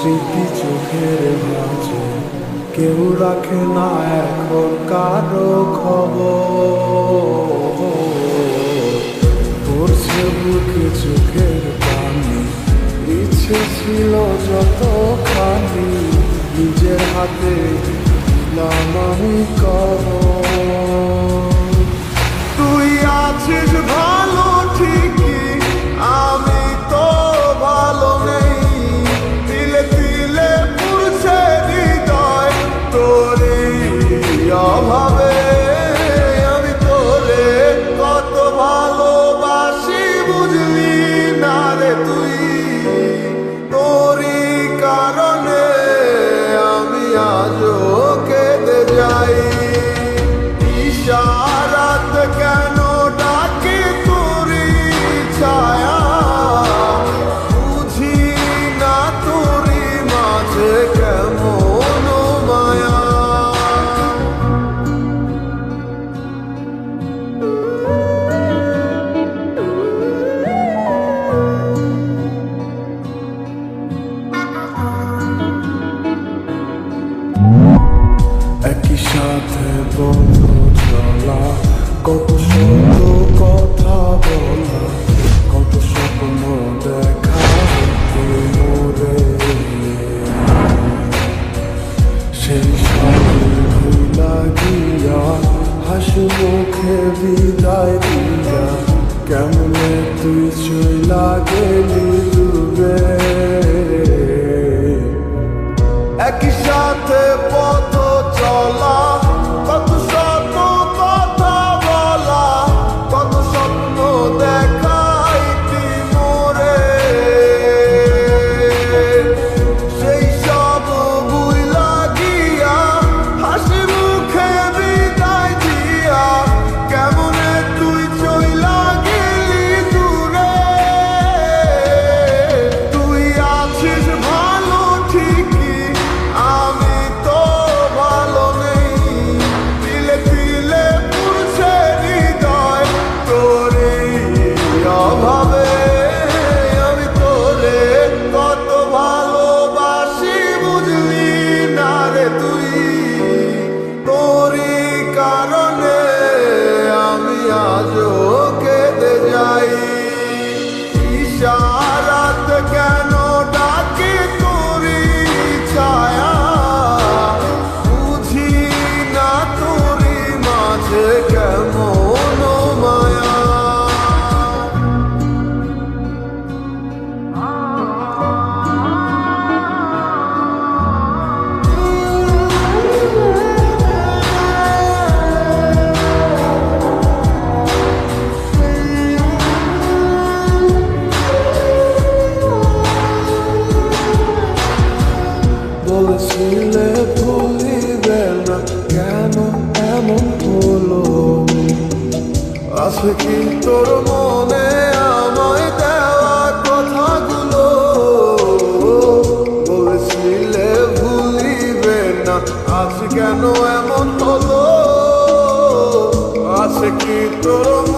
স্মৃতি চোখের মাঝে। কেউ রাখে না এখন কারও খবর। বুকে চোখের পানি। ইচ্ছে ছিল যত খানি নিজের হাতে নামি কবর। কত শত কথা বলা, কত স্বপ্ন দেখা সেই সবে ভুলা গিয়া হাসি মুখে বিদায় দিয়া, কেমনে তুই চইলা গেলি ডুবে বলেছিলে ভুলিবে না কেন এমন হলো? আছে কি তোর মনে আমায় দেওয়া কথাগুলো? ভুলিবে না আজ কেন এমন হলো? আছে কি তোর